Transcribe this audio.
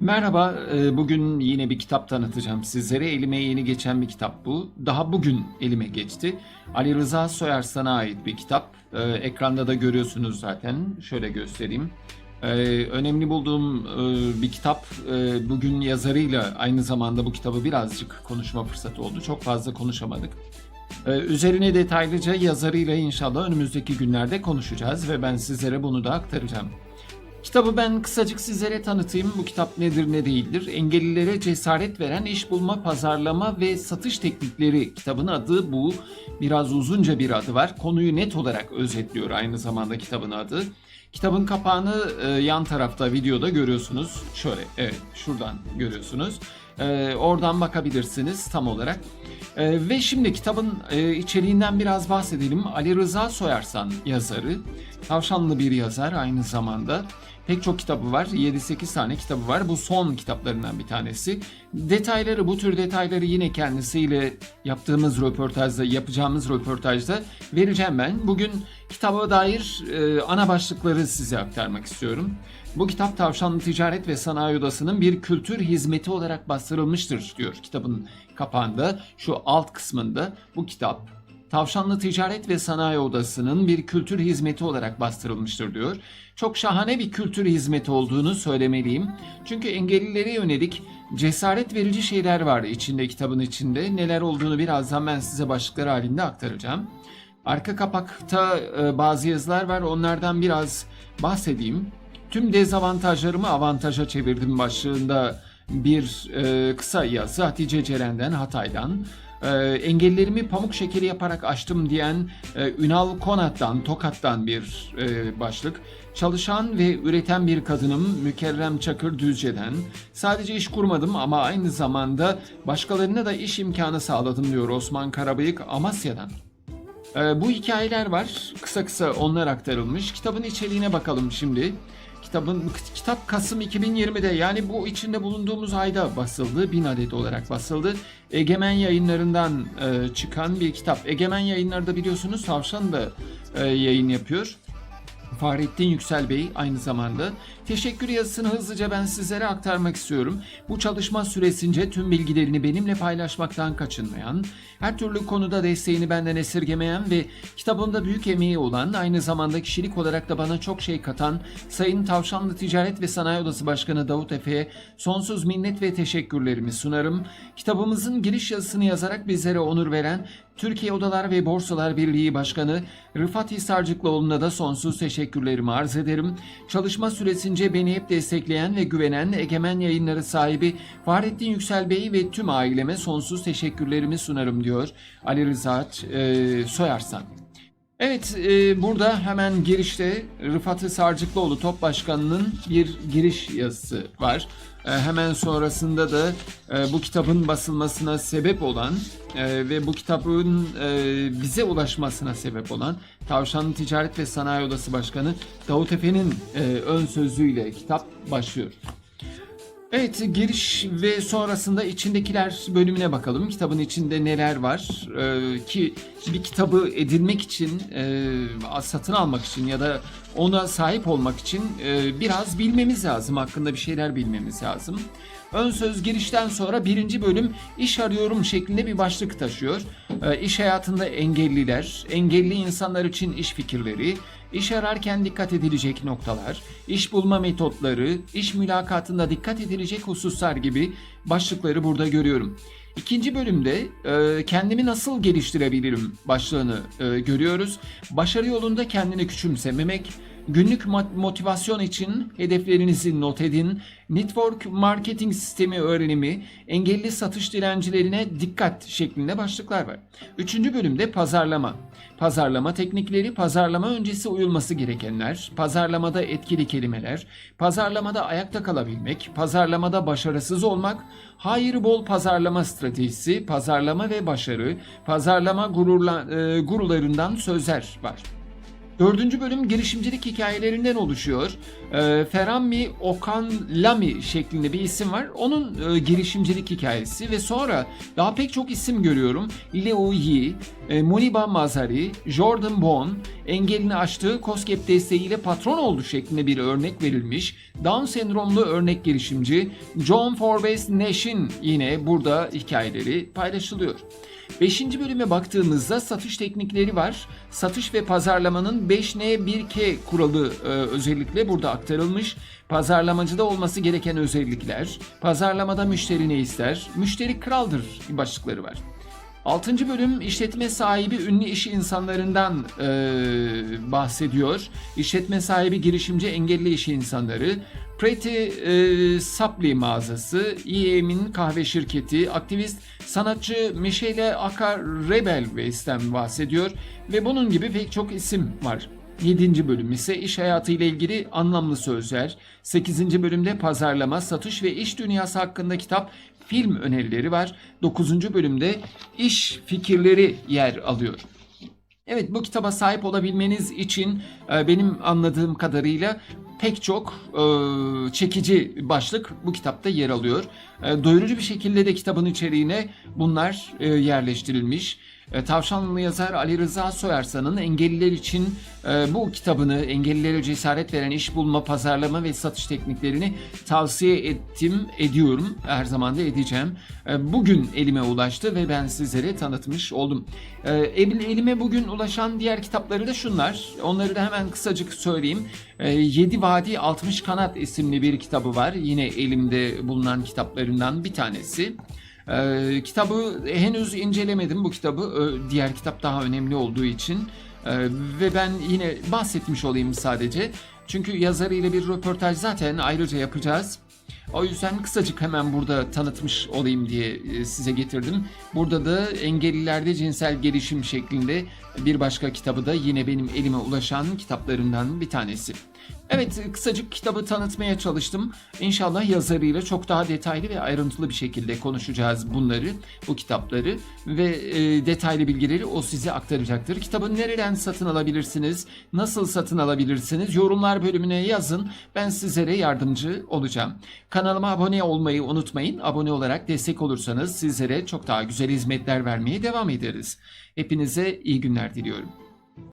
Merhaba, e, bugün yine bir kitap tanıtacağım sizlere. Elime yeni geçen bir kitap bu. Daha bugün elime geçti. Ali Rıza Soyarsan'a ait bir kitap. E, Ekranda da görüyorsunuz zaten. Şöyle göstereyim. E, Önemli bulduğum bir kitap. Bugün yazarıyla aynı zamanda bu kitabı birazcık konuşma fırsatı oldu. Çok fazla konuşamadık. Üzerine detaylıca yazarıyla inşallah önümüzdeki günlerde konuşacağız ve ben sizlere bunu da aktaracağım. Kitabı ben kısacık sizlere tanıtayım. Bu kitap nedir ne değildir? Engellilere cesaret veren iş bulma, pazarlama ve satış teknikleri. Kitabın adı bu. Biraz uzunca bir adı var. Konuyu net olarak özetliyor aynı zamanda kitabın adı. Kitabın kapağını e, yan tarafta videoda görüyorsunuz. Şöyle evet şuradan görüyorsunuz. E, oradan bakabilirsiniz tam olarak. E, ve şimdi kitabın e, içeriğinden biraz bahsedelim. Ali Rıza Soyarsan yazarı. Tavşanlı bir yazar aynı zamanda. Pek çok kitabı var. 7-8 tane kitabı var. Bu son kitaplarından bir tanesi. Detayları, bu tür detayları yine kendisiyle yaptığımız röportajda, yapacağımız röportajda vereceğim ben. Bugün kitaba dair e, ana başlıkları size aktarmak istiyorum. Bu kitap Tavşanlı Ticaret ve Sanayi Odası'nın bir kültür hizmeti olarak bastırılmıştır diyor kitabın kapağında. Şu alt kısmında bu kitap Tavşanlı Ticaret ve Sanayi Odası'nın bir kültür hizmeti olarak bastırılmıştır diyor. Çok şahane bir kültür hizmeti olduğunu söylemeliyim. Çünkü engellilere yönelik cesaret verici şeyler var içinde kitabın içinde. Neler olduğunu birazdan ben size başlıklar halinde aktaracağım. Arka kapakta e, bazı yazılar var. Onlardan biraz bahsedeyim. Tüm dezavantajlarımı avantaja çevirdim başlığında bir e, kısa yazı Hatice Ceren'den Hatay'dan. E, engellerimi pamuk şekeri yaparak aştım diyen e, Ünal Konat'tan, Tokat'tan bir e, başlık. Çalışan ve üreten bir kadınım Mükerrem Çakır Düzce'den. Sadece iş kurmadım ama aynı zamanda başkalarına da iş imkanı sağladım diyor Osman Karabıyık Amasya'dan. Ee, bu hikayeler var. Kısa kısa onlar aktarılmış. Kitabın içeriğine bakalım şimdi. Kitabın kitap Kasım 2020'de yani bu içinde bulunduğumuz ayda basıldı. Bin adet olarak basıldı. Egemen yayınlarından e, çıkan bir kitap. Egemen yayınları da biliyorsunuz Tavşan da e, yayın yapıyor. Fahrettin Yüksel Bey aynı zamanda. Teşekkür yazısını hızlıca ben sizlere aktarmak istiyorum. Bu çalışma süresince tüm bilgilerini benimle paylaşmaktan kaçınmayan, her türlü konuda desteğini benden esirgemeyen ve kitabımda büyük emeği olan, aynı zamanda kişilik olarak da bana çok şey katan Sayın Tavşanlı Ticaret ve Sanayi Odası Başkanı Davut Efe'ye sonsuz minnet ve teşekkürlerimi sunarım. Kitabımızın giriş yazısını yazarak bizlere onur veren Türkiye Odalar ve Borsalar Birliği Başkanı Rıfat Hisarcıklıoğlu'na da sonsuz teşekkürlerimi arz ederim. Çalışma süresince beni hep destekleyen ve güvenen Egemen Yayınları sahibi Fahrettin Yüksel Bey ve tüm aileme sonsuz teşekkürlerimi sunarım diyor Ali Rıza e, Soyarsan. Evet, e, burada hemen girişte Rıfat Sarcıklıoğlu Top Başkanı'nın bir giriş yazısı var. E, hemen sonrasında da e, bu kitabın basılmasına sebep olan e, ve bu kitabın e, bize ulaşmasına sebep olan Tavşanlı Ticaret ve Sanayi Odası Başkanı Davut Efe'nin e, ön sözüyle kitap başlıyor. Evet, giriş ve sonrasında içindekiler bölümüne bakalım. Kitabın içinde neler var? Ee, ki bir kitabı edinmek için, e, satın almak için ya da ona sahip olmak için e, biraz bilmemiz lazım. Hakkında bir şeyler bilmemiz lazım. Ön söz girişten sonra birinci bölüm iş arıyorum şeklinde bir başlık taşıyor. Ee, iş hayatında engelliler, engelli insanlar için iş fikirleri, İş ararken dikkat edilecek noktalar, iş bulma metotları, iş mülakatında dikkat edilecek hususlar gibi başlıkları burada görüyorum. İkinci bölümde e, kendimi nasıl geliştirebilirim başlığını e, görüyoruz. Başarı yolunda kendini küçümsememek, günlük mo- motivasyon için hedeflerinizi not edin, network marketing sistemi öğrenimi, engelli satış dilencilerine dikkat şeklinde başlıklar var. Üçüncü bölümde pazarlama. Pazarlama teknikleri, pazarlama öncesi uyulması gerekenler, pazarlamada etkili kelimeler, pazarlamada ayakta kalabilmek, pazarlamada başarısız olmak, hayır bol pazarlama stratejisi, pazarlama ve başarı, pazarlama gururla, e, gurularından sözler var. Dördüncü bölüm girişimcilik hikayelerinden oluşuyor. E, Ferami Okanlami şeklinde bir isim var. Onun e, girişimcilik hikayesi ve sonra daha pek çok isim görüyorum. Leo Yi, e, Muniba Mazari, Jordan Bon, engelini aştığı COSGAP desteğiyle patron oldu şeklinde bir örnek verilmiş. Down sendromlu örnek girişimci John Forbes Nash'in yine burada hikayeleri paylaşılıyor. Beşinci bölüme baktığımızda satış teknikleri var. Satış ve pazarlamanın 5N1K kuralı e, özellikle burada aktarılmış. Pazarlamacıda olması gereken özellikler, pazarlamada müşteri ne ister, müşteri kraldır başlıkları var. Altıncı bölüm işletme sahibi ünlü iş insanlarından e, bahsediyor. İşletme sahibi girişimci engelli iş insanları, Pretty e, Supply mağazası, EM'in kahve şirketi, aktivist sanatçı Michele Akar Rebel West'ten bahsediyor ve bunun gibi pek çok isim var. 7. bölüm ise iş hayatı ile ilgili anlamlı sözler. 8. bölümde pazarlama, satış ve iş dünyası hakkında kitap, film önerileri var. 9. bölümde iş fikirleri yer alıyor. Evet bu kitaba sahip olabilmeniz için e, benim anladığım kadarıyla pek çok e, çekici başlık bu kitapta yer alıyor. E, doyurucu bir şekilde de kitabın içeriğine bunlar e, yerleştirilmiş. E, Tavşanlı yazar Ali Rıza Soyarsan'ın engelliler için e, bu kitabını engellilere cesaret veren iş bulma, pazarlama ve satış tekniklerini tavsiye ettim, ediyorum. Her zaman da edeceğim. E, bugün elime ulaştı ve ben sizlere tanıtmış oldum. El- elime bugün ulaşan diğer kitapları da şunlar. Onları da hemen kısacık söyleyeyim. E, Yedi Vadi 60 Kanat isimli bir kitabı var. Yine elimde bulunan kitaplarından bir tanesi. Ee, kitabı henüz incelemedim bu kitabı. Ö- Diğer kitap daha önemli olduğu için. Ee, ve ben yine bahsetmiş olayım sadece. Çünkü yazarıyla bir röportaj zaten ayrıca yapacağız. O yüzden kısacık hemen burada tanıtmış olayım diye e, size getirdim. Burada da engellilerde cinsel gelişim şeklinde bir başka kitabı da yine benim elime ulaşan kitaplarından bir tanesi. Evet kısacık kitabı tanıtmaya çalıştım. İnşallah yazarıyla çok daha detaylı ve ayrıntılı bir şekilde konuşacağız bunları, bu kitapları ve e, detaylı bilgileri o size aktaracaktır. Kitabı nereden satın alabilirsiniz, nasıl satın alabilirsiniz yorumlar bölümüne yazın. Ben sizlere yardımcı olacağım. Kanalıma abone olmayı unutmayın. Abone olarak destek olursanız sizlere çok daha güzel hizmetler vermeye devam ederiz. Hepinize iyi günler diliyorum.